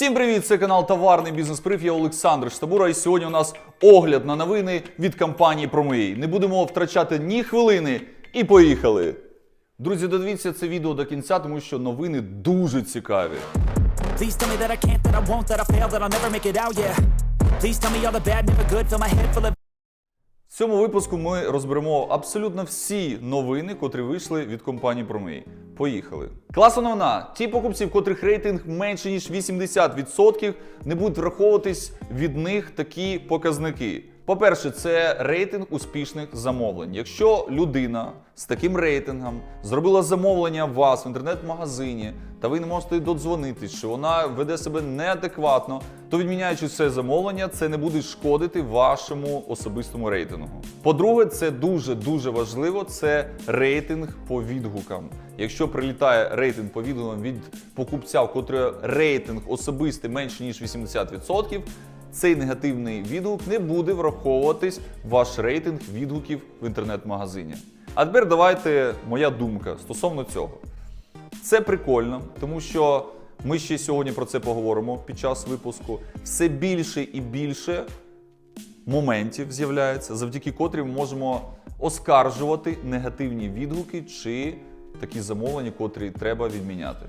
Всім привіт! Це канал Товарний бізнес Прив. Я Олександр Штабура. І сьогодні у нас огляд на новини від компанії Промий. Не будемо втрачати ні хвилини і поїхали. Друзі, додивіться це відео до кінця, тому що новини дуже цікаві. Please tell me that I can't, that I won't, that I fail, that I'll never make it out, yeah. Please tell me all the bad, never good, fill my head full of цьому випуску ми розберемо абсолютно всі новини, котрі вийшли від компанії Promei. Поїхали. Класна новина. Ті покупці, в котрих рейтинг менше ніж 80%, не будуть враховуватись від них такі показники. По-перше, це рейтинг успішних замовлень. Якщо людина з таким рейтингом зробила замовлення у вас в інтернет-магазині, та ви не можете додзвонитись, що вона веде себе неадекватно, то відміняючи це замовлення, це не буде шкодити вашому особистому рейтингу. По-друге, це дуже дуже важливо. Це рейтинг по відгукам. Якщо прилітає рейтинг по відгукам від покупця, у котрого рейтинг особистий менше ніж 80%, цей негативний відгук не буде враховуватись в ваш рейтинг відгуків в інтернет-магазині. А тепер давайте моя думка стосовно цього. Це прикольно, тому що ми ще сьогодні про це поговоримо під час випуску. Все більше і більше моментів з'являється, завдяки котрим ми можемо оскаржувати негативні відгуки чи такі замовлення, котрі треба відміняти.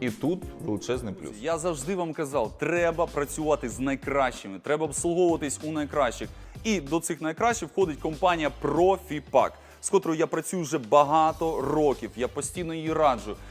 І тут величезний плюс. Я завжди вам казав, треба працювати з найкращими, треба обслуговуватись у найкращих. І до цих найкращих входить компанія ProfiPack, з котрою я працюю вже багато років. Я постійно її раджу.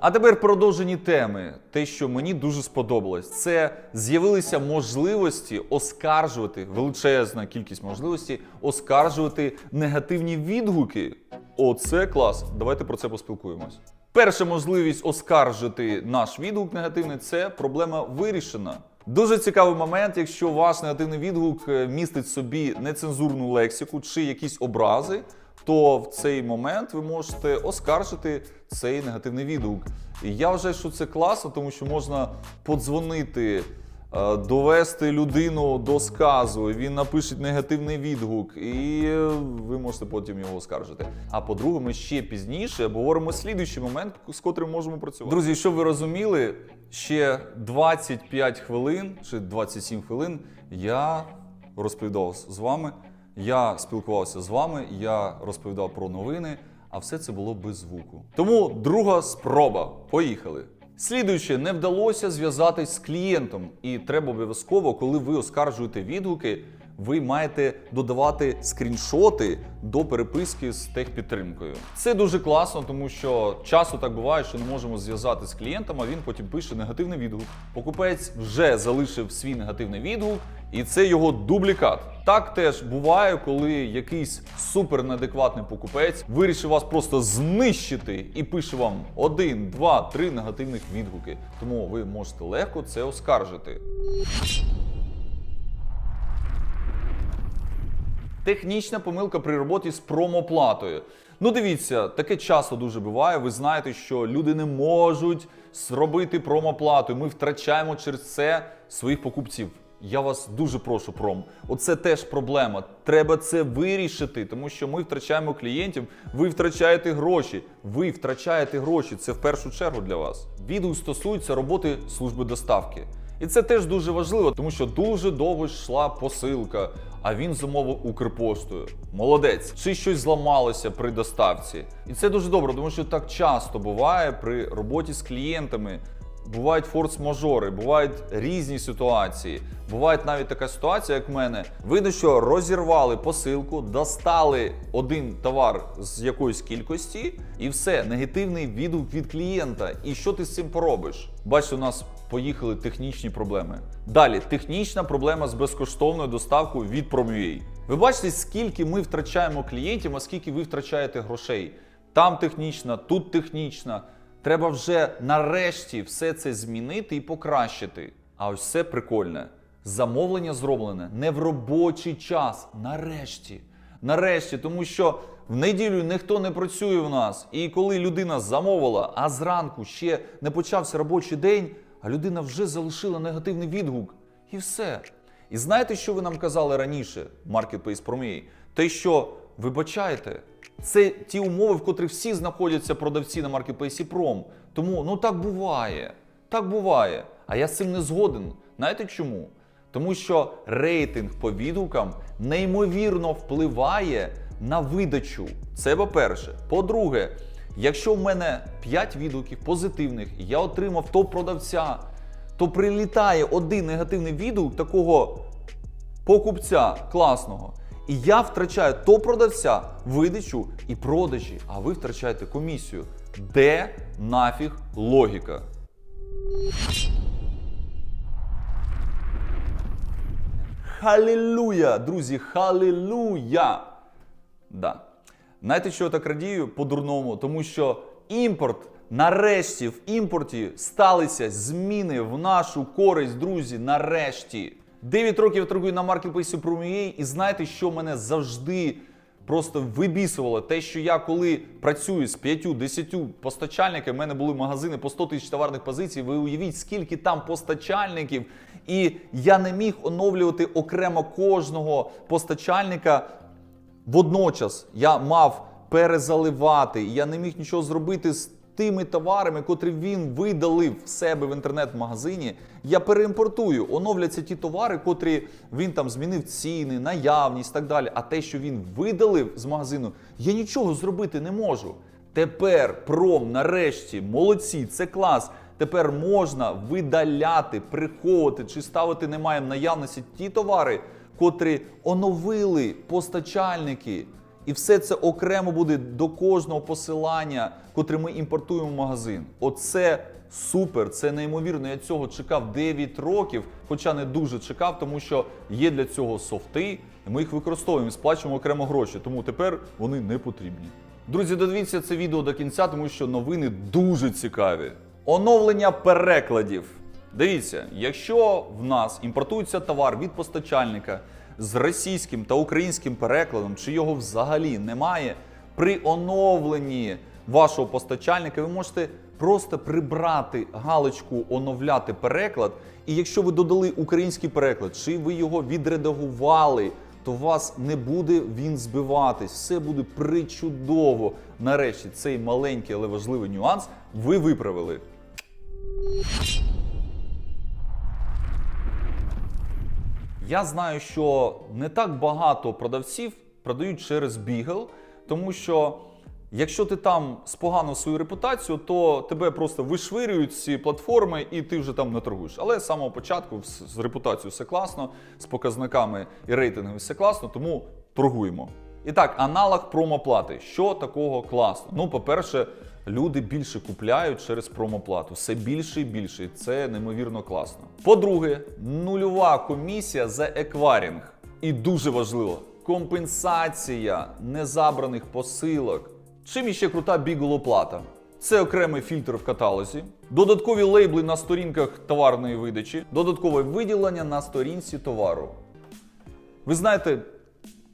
А тепер продовжені теми. Те, що мені дуже сподобалось, це з'явилися можливості оскаржувати величезна кількість можливостей оскаржувати негативні відгуки. Оце клас. Давайте про це поспілкуємось. Перша можливість оскаржити наш відгук негативний це проблема вирішена. Дуже цікавий момент, якщо ваш негативний відгук е, містить собі нецензурну лексику чи якісь образи, то в цей момент ви можете оскаржити цей негативний відгук. І я вважаю, що це класно, тому що можна подзвонити, е, довести людину до сказу, він напише негативний відгук, і е, ви можете потім його оскаржити. А по-друге, ми ще пізніше обговоримо слідуючий момент, з котрим можемо працювати. Друзі, щоб ви розуміли, ще 25 хвилин чи 27 хвилин я розповідав з вами. Я спілкувався з вами, я розповідав про новини, а все це було без звуку. Тому друга спроба. Поїхали. Слідуюче, не вдалося зв'язатись з клієнтом, і треба обов'язково, коли ви оскаржуєте відгуки, ви маєте додавати скріншоти до переписки з техпідтримкою. Це дуже класно, тому що часто так буває, що не можемо зв'язати з клієнтом, а він потім пише негативний відгук. Покупець вже залишив свій негативний відгук, і це його дублікат. Так теж буває, коли якийсь супер неадекватний покупець вирішив вас просто знищити і пише вам один, два, три негативних відгуки. Тому ви можете легко це оскаржити. Технічна помилка при роботі з промоплатою. Ну, дивіться, таке часто дуже буває. Ви знаєте, що люди не можуть зробити промоплату. Ми втрачаємо через це своїх покупців. Я вас дуже прошу, пром. Оце теж проблема. Треба це вирішити, тому що ми втрачаємо клієнтів. Ви втрачаєте гроші. Ви втрачаєте гроші. Це в першу чергу для вас. Відео стосується роботи служби доставки. І це теж дуже важливо, тому що дуже довго йшла посилка, а він замовив Укрпоштою. Молодець, чи щось зламалося при доставці. І це дуже добре, тому що так часто буває при роботі з клієнтами. бувають форс-мажори, бувають різні ситуації. Буває навіть така ситуація, як в мене. Видно, що розірвали посилку, достали один товар з якоїсь кількості, і все, негативний відгук від клієнта. І що ти з цим поробиш? Бачите, у нас поїхали технічні проблеми. Далі технічна проблема з безкоштовною доставкою від Prom.ua. Ви бачите, скільки ми втрачаємо клієнтів, а скільки ви втрачаєте грошей. Там технічна, тут технічна. Треба вже нарешті все це змінити і покращити. А ось це прикольне. Замовлення зроблене не в робочий час. Нарешті. Нарешті, тому що в неділю ніхто не працює в нас. І коли людина замовила, а зранку ще не почався робочий день, а людина вже залишила негативний відгук. І все. І знаєте, що ви нам казали раніше, Marketplace Promій? Те, що вибачайте, це ті умови, в котрих всі знаходяться продавці на Marketplace Prom. Тому ну так буває. Так буває. А я з цим не згоден. Знаєте чому? Тому що рейтинг по відгукам неймовірно впливає на видачу. Це по-перше. По-друге, якщо в мене 5 відгуків позитивних, і я отримав топ-продавця, то прилітає один негативний відгук такого покупця класного. І я втрачаю топ-продавця, видачу і продажі, а ви втрачаєте комісію. Де нафіг логіка? Халілуя, друзі, халілуя! Да. Знаєте, що я так радію по-дурному? Тому що імпорт, нарешті, в імпорті сталися зміни в нашу користь, друзі, нарешті. 9 років я торгую на маркетплейсі Prom.ua і знаєте, що мене завжди просто вибісувало? Те, що я коли працюю з 5-10 постачальниками, в мене були магазини по 100 тисяч товарних позицій, ви уявіть, скільки там постачальників. І я не міг оновлювати окремо кожного постачальника Водночас я мав перезаливати, і я не міг нічого зробити з тими товарами, котрі він видалив в себе в інтернет-магазині. Я переімпортую, оновляться ті товари, котрі він там змінив ціни, наявність і так далі. А те, що він видалив з магазину, я нічого зробити не можу. Тепер пром, нарешті, молодці, це клас. Тепер можна видаляти, приховувати чи ставити немає наявності ті товари, котрі оновили постачальники. І все це окремо буде до кожного посилання, котре ми імпортуємо в магазин. Оце супер, це неймовірно. Я цього чекав 9 років, хоча не дуже чекав, тому що є для цього софти, і ми їх використовуємо, сплачуємо окремо гроші. Тому тепер вони не потрібні. Друзі, додивіться це відео до кінця, тому що новини дуже цікаві. Оновлення перекладів. Дивіться, якщо в нас імпортується товар від постачальника з російським та українським перекладом, чи його взагалі немає, при оновленні вашого постачальника ви можете просто прибрати галочку оновляти переклад. І якщо ви додали український переклад, чи ви його відредагували, то вас не буде він збиватись. Все буде причудово. Нарешті цей маленький, але важливий нюанс ви виправили. Я знаю, що не так багато продавців продають через Beagle, тому що якщо ти там споганив свою репутацію, то тебе просто вишвирюють з цієї платформи і ти вже там не торгуєш. Але з самого початку з репутацією все класно, з показниками і рейтингами все класно, тому торгуємо. І так, аналог промоплати. Що такого класно? Ну, по-перше, люди більше купляють через промоплату. Все більше і більше. Це неймовірно класно. По-друге, нульова комісія за екварінг. І дуже важливо, компенсація незабраних посилок. Чим іще крута біголоплата? Це окремий фільтр в каталозі, додаткові лейбли на сторінках товарної видачі, додаткове виділення на сторінці товару. Ви знаєте,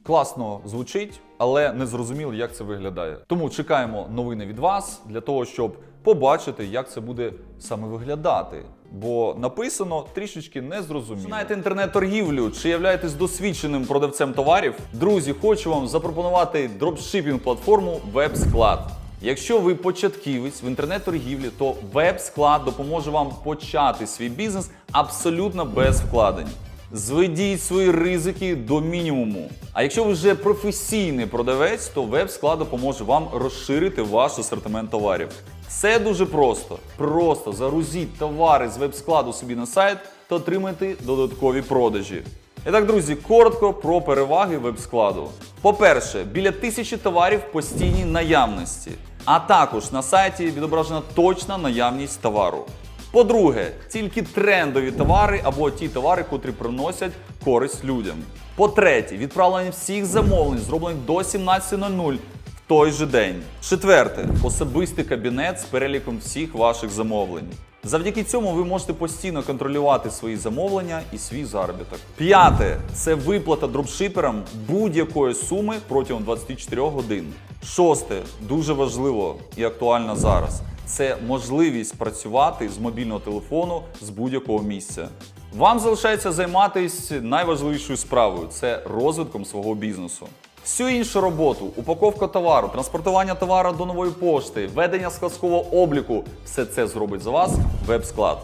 класно звучить, але не зрозуміло, як це виглядає. Тому чекаємо новини від вас для того, щоб побачити, як це буде саме виглядати. Бо написано трішечки незрозуміло. Знаєте інтернет-торгівлю чи являєтесь досвідченим продавцем товарів? Друзі, хочу вам запропонувати дропшипінг платформу WebSclad. Якщо ви початківець в інтернет-торгівлі, то WebSclad допоможе вам почати свій бізнес абсолютно без вкладень. Зведіть свої ризики до мінімуму. А якщо ви вже професійний продавець, то веб-склад допоможе вам розширити ваш асортимент товарів. Все дуже просто. Просто загрузіть товари з веб-складу собі на сайт та отримайте додаткові продажі. І так, друзі, коротко про переваги веб-складу. По-перше, біля тисячі товарів постійній наявності. А також на сайті відображена точна наявність товару. По-друге, тільки трендові товари або ті товари, котрі приносять користь людям. По-третє, відправлення всіх замовлень, зроблених до 17.00 в той же день. Четверте, особистий кабінет з переліком всіх ваших замовлень. Завдяки цьому ви можете постійно контролювати свої замовлення і свій заробіток. П'яте це виплата дропшиперам будь-якої суми протягом 24 годин. Шосте дуже важливо і актуально зараз. Це можливість працювати з мобільного телефону з будь-якого місця. Вам залишається займатися найважливішою справою це розвитком свого бізнесу. Всю іншу роботу, упаковка товару, транспортування товару до нової пошти, ведення складського обліку все це зробить за вас веб-склад.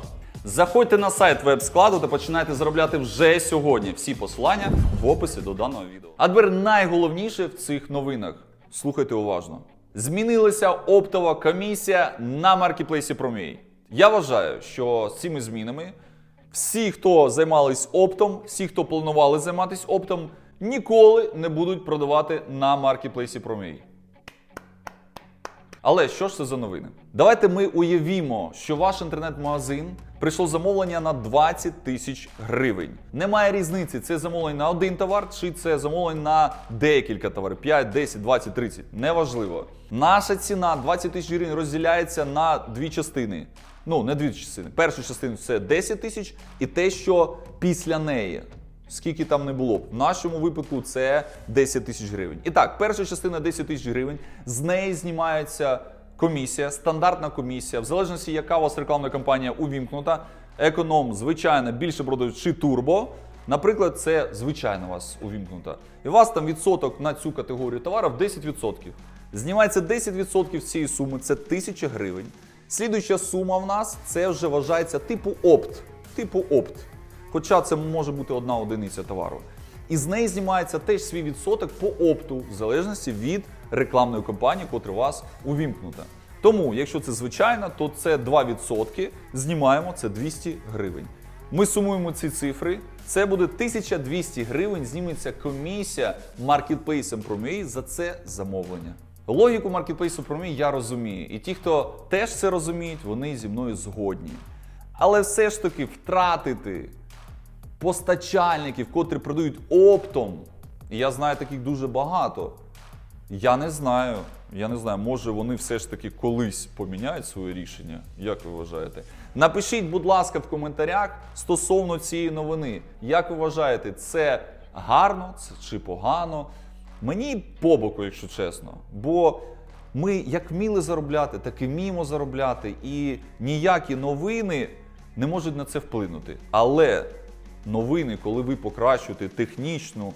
Заходьте на сайт веб-складу та починайте заробляти вже сьогодні. Всі посилання в описі до даного відео. А тепер найголовніше в цих новинах. Слухайте уважно. Змінилася оптова комісія на маркетплейсі Промій. Я вважаю, що з цими змінами всі, хто займались оптом, всі, хто планували займатися оптом, ніколи не будуть продавати на маркетплейсі Промій. Але що ж це за новини? Давайте ми уявімо, що ваш інтернет-магазин прийшло замовлення на 20 тисяч гривень. Немає різниці, це замовлення на один товар, чи це замовлення на декілька товарів 5, 10, 20, 30. Неважливо. Наша ціна 20 тисяч гривень розділяється на дві частини. Ну, не дві частини. Першу частину це 10 тисяч, і те, що після неї. Скільки там не було. В нашому випадку це 10 тисяч гривень. І так, перша частина 10 тисяч гривень. З неї знімається комісія, стандартна комісія, в залежності, яка у вас рекламна кампанія увімкнута. Економ, звичайно, більше продають чи турбо. Наприклад, це звичайно вас увімкнута. І у вас там відсоток на цю категорію товарів 10%. Знімається 10% з цієї суми, це 1000 гривень. Слідуюча сума в нас це вже вважається типу опт. Типу опт. Хоча це може бути одна одиниця товару. І з неї знімається теж свій відсоток по опту, в залежності від рекламної кампанії, котра у вас увімкнута. Тому, якщо це звичайно, то це 2%, знімаємо це 200 гривень. Ми сумуємо ці цифри. Це буде 1200 гривень. Зніметься комісія маркетплейсом Промій за це замовлення. Логіку маркетплейсу Промій я розумію. І ті, хто теж це розуміють, вони зі мною згодні. Але все ж таки втратити постачальників, котрі продають оптом. І я знаю таких дуже багато. Я не знаю. Я не знаю, може вони все ж таки колись поміняють своє рішення. Як ви вважаєте? Напишіть, будь ласка, в коментарях стосовно цієї новини. Як ви вважаєте, це гарно чи погано? Мені по боку, якщо чесно. Бо ми як вміли заробляти, так і вміємо заробляти. І ніякі новини не можуть на це вплинути. Але новини, коли ви покращуєте технічну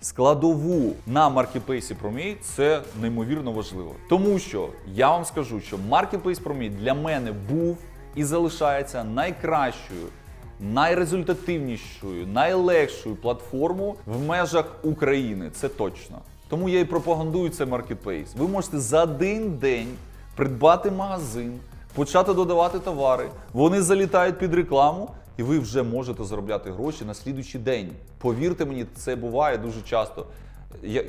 складову на маркетплейсі Промій, це неймовірно важливо. Тому що я вам скажу, що маркетплейс Промій для мене був і залишається найкращою. Найрезультативнішою, найлегшою платформою в межах України. Це точно. Тому я і пропагандую цей маркетплейс. Ви можете за один день придбати магазин, почати додавати товари. Вони залітають під рекламу, і ви вже можете заробляти гроші на слідуючий день. Повірте мені, це буває дуже часто.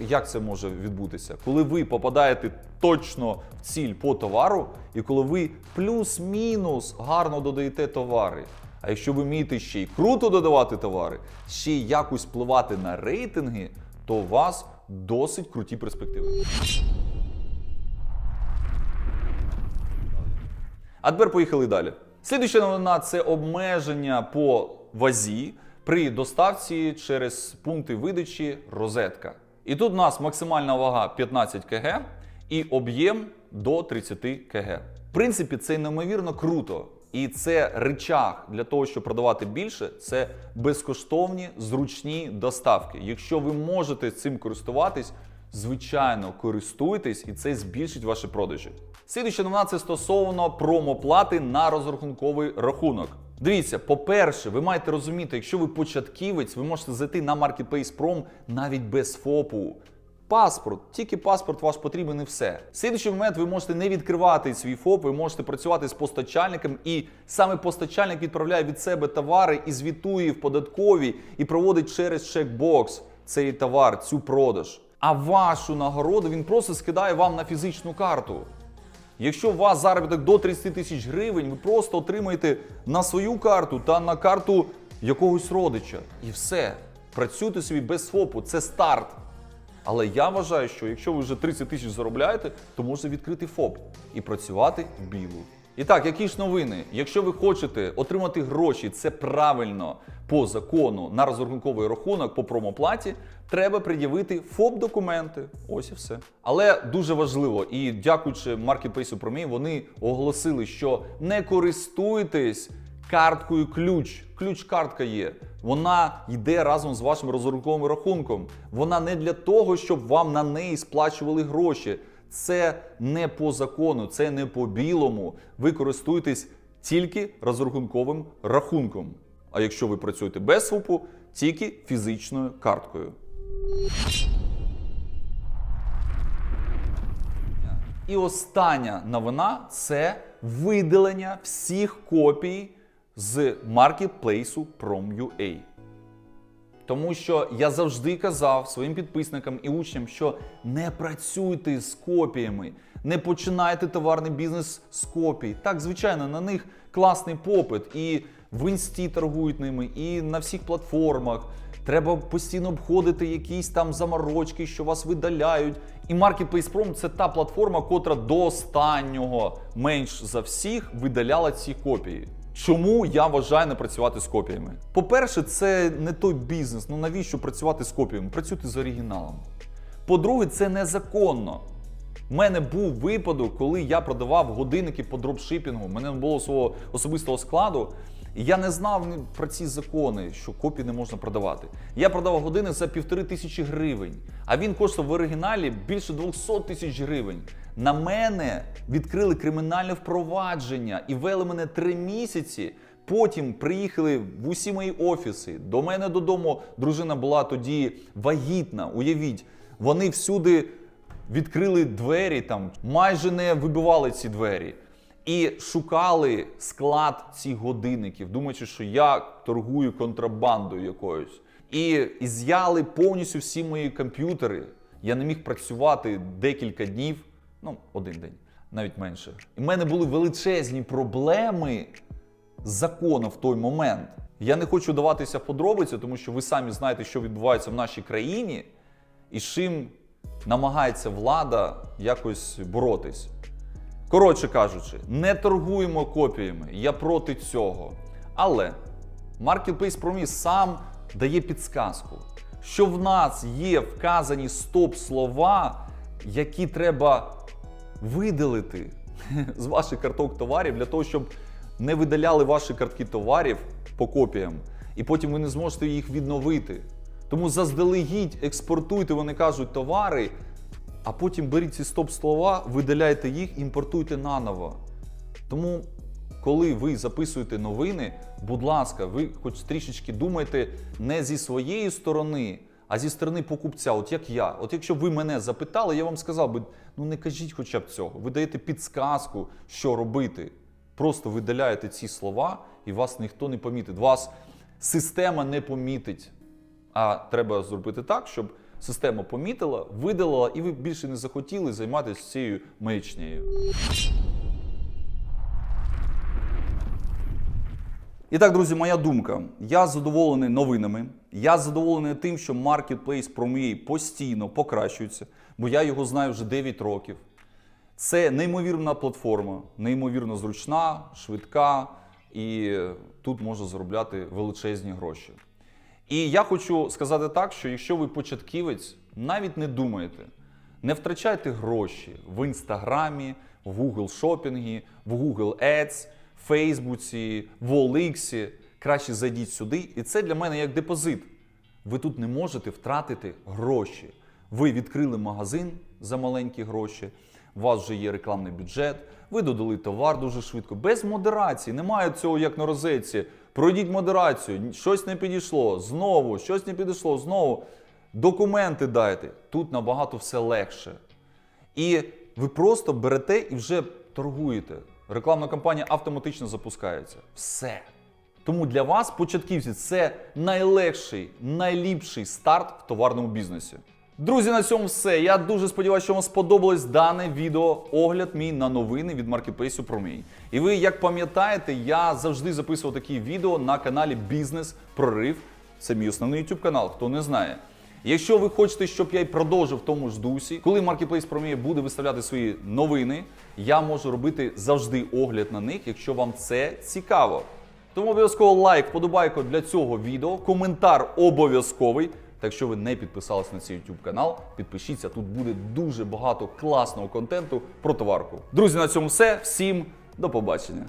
Як це може відбутися? Коли ви попадаєте точно в ціль по товару, і коли ви плюс-мінус гарно додаєте товари. А якщо ви вмієте ще й круто додавати товари, ще й якось впливати на рейтинги, то у вас досить круті перспективи. А тепер поїхали далі. Слідуюча новина це обмеження по вазі при доставці через пункти видачі розетка. І тут у нас максимальна вага 15 кг і об'єм до 30 кг. В принципі, це неймовірно круто. І це речах для того, щоб продавати більше, це безкоштовні зручні доставки. Якщо ви можете цим користуватись, звичайно, користуйтесь, і це збільшить ваші продажі. Слідуюча новина це стосовно промоплати на розрахунковий рахунок. Дивіться, по-перше, ви маєте розуміти, якщо ви початківець, ви можете зайти на Marketplace Prom навіть без ФОПу. Паспорт, тільки паспорт ваш потрібен і все. Слідуючий момент ви можете не відкривати свій ФОП, ви можете працювати з постачальником, і саме постачальник відправляє від себе товари і звітує в податковій і проводить через чекбокс цей товар, цю продаж. А вашу нагороду він просто скидає вам на фізичну карту. Якщо у вас заробіток до 30 тисяч гривень, ви просто отримаєте на свою карту та на карту якогось родича. І все. Працюйте собі без ФОПу, це старт. Але я вважаю, що якщо ви вже 30 тисяч заробляєте, то можете відкрити ФОП і працювати білу. І так, які ж новини? Якщо ви хочете отримати гроші, це правильно по закону на розрахунковий рахунок по промоплаті, треба пред'явити ФОП-документи. Ось і все. Але дуже важливо, і дякуючи маркетплейсу Промій, вони оголосили, що не користуйтесь карткою ключ. Ключ-картка є. Вона йде разом з вашим розрахунковим рахунком. Вона не для того, щоб вам на неї сплачували гроші. Це не по закону, це не по білому. Ви користуєтесь тільки розрахунковим рахунком. А якщо ви працюєте без ФОПу, тільки фізичною карткою. І остання новина це видалення всіх копій з маркетплейсу Prom.ua. Тому що я завжди казав своїм підписникам і учням, що не працюйте з копіями, не починайте товарний бізнес з копій. Так, звичайно, на них класний попит, і в інсті торгують ними, і на всіх платформах. Треба постійно обходити якісь там заморочки, що вас видаляють. І Marketplace Prom – це та платформа, котра до останнього менш за всіх видаляла ці копії. Чому я вважаю не працювати з копіями? По-перше, це не той бізнес. Ну навіщо працювати з копіями? Працюйте з оригіналом. По-друге, це незаконно. У мене був випадок, коли я продавав годинники по дропшипінгу. У мене не було свого особистого складу. І я не знав про ці закони, що копії не можна продавати. Я продавав годинник за півтори тисячі гривень, а він коштував в оригіналі більше 200 тисяч гривень. На мене відкрили кримінальне впровадження і вели мене три місяці. Потім приїхали в усі мої офіси. До мене додому дружина була тоді вагітна. Уявіть, вони всюди відкрили двері, там майже не вибивали ці двері. І шукали склад цих годинників, думаючи, що я торгую контрабандою якоюсь. І з'яли повністю всі мої комп'ютери. Я не міг працювати декілька днів, ну, один день, навіть менше. І в мене були величезні проблеми з законом в той момент. Я не хочу даватися подробиці, тому що ви самі знаєте, що відбувається в нашій країні, і з чим намагається влада якось боротись. Коротше кажучи, не торгуємо копіями. Я проти цього. Але Marketplace Promise сам дає підсказку, що в нас є вказані стоп-слова, які треба видалити з ваших карток товарів для того, щоб не видаляли ваші картки товарів по копіям, і потім ви не зможете їх відновити. Тому заздалегідь експортуйте, вони кажуть, товари, а потім беріть ці стоп-слова, видаляйте їх, імпортуйте наново. Тому, коли ви записуєте новини, будь ласка, ви хоч трішечки думайте не зі своєї сторони, а зі сторони покупця, от як я. От якщо ви мене запитали, я вам сказав би, ну не кажіть хоча б цього. Ви даєте підсказку, що робити. Просто видаляєте ці слова, і вас ніхто не помітить. Вас система не помітить. А треба зробити так, щоб система помітила, видалила, і ви більше не захотіли займатися цією маячнею. І так, друзі, моя думка. Я задоволений новинами. Я задоволений тим, що Marketplace Promie постійно покращується, бо я його знаю вже 9 років. Це неймовірна платформа, неймовірно зручна, швидка, і тут можна заробляти величезні гроші. І я хочу сказати так, що якщо ви початківець, навіть не думайте, не втрачайте гроші в інстаграмі, в Google шопінгі, в Google Ads, в Фейсбуці, в OLX. Краще зайдіть сюди, і це для мене як депозит. Ви тут не можете втратити гроші. Ви відкрили магазин за маленькі гроші, у вас вже є рекламний бюджет, ви додали товар дуже швидко, без модерації. Немає цього як на розетці. Пройдіть модерацію, щось не підійшло, знову, щось не підійшло, знову. документи дайте. Тут набагато все легше. І ви просто берете і вже торгуєте. Рекламна кампанія автоматично запускається. Все. Тому для вас, початківці, це найлегший, найліпший старт в товарному бізнесі. Друзі, на цьому все. Я дуже сподіваюся, що вам сподобалось дане відео огляд мій на новини від маркетплейсу Промій. І ви, як пам'ятаєте, я завжди записував такі відео на каналі Бізнес Прорив. Це мій основний YouTube канал, хто не знає. Якщо ви хочете, щоб я й продовжив в тому ж дусі, коли Marketplace Pro буде виставляти свої новини, я можу робити завжди огляд на них, якщо вам це цікаво. Тому обов'язково лайк, подобайко для цього відео, коментар обов'язковий. Так якщо ви не підписалися на цей YouTube канал, підпишіться. Тут буде дуже багато класного контенту про товарку. Друзі, на цьому все. Всім до побачення.